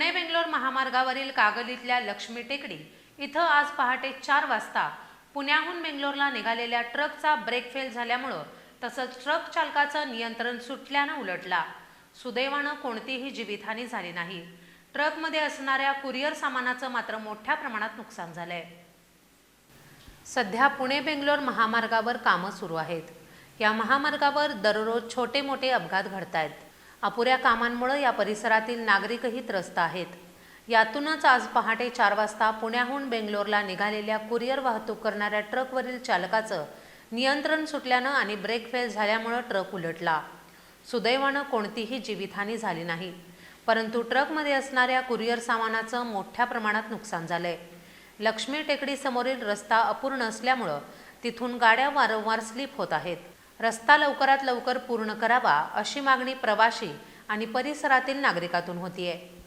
पुणे बेंगलोर महामार्गावरील कागलीतल्या लक्ष्मी टेकडी इथं आज पहाटे चार वाजता पुण्याहून बेंगलोरला निघालेल्या ट्रकचा ब्रेक फेल झाल्यामुळं तसंच ट्रक चालकाचं नियंत्रण सुटल्यानं उलटला. सुदैवानं कोणतीही जीवितहानी झाली नाही. ट्रकमध्ये असणाऱ्या कुरिअर सामानाचं मात्र मोठ्या प्रमाणात नुकसान झालंय. सध्या पुणे बेंगलोर महामार्गावर कामं सुरू आहेत. या महामार्गावर दररोज छोटे मोठे अपघात घडत आहेत अपुऱ्या कामांमुळे या परिसरातील नागरिकही त्रस्त आहेत. यातूनच आज पहाटे चार वाजता पुण्याहून बेंगलोरला निघालेल्या कुरिअर वाहतूक करणाऱ्या ट्रकवरील चालकाचं नियंत्रण सुटल्यानं आणि ब्रेक फेल झाल्यामुळं ट्रक उलटला. सुदैवानं कोणतीही जीवितहानी झाली नाही. परंतु ट्रकमध्ये असणाऱ्या कुरिअर सामानाचं मोठ्या प्रमाणात नुकसान झालंय. लक्ष्मी टेकडीसमोरील रस्ता अपूर्ण असल्यामुळं तिथून गाड्या वारंवार स्लिप होत आहेत. रस्ता लवकरात लवकर पूर्ण करावा अशी मागणी प्रवाशी आणि परिसरातील नागरिकातून होतीये.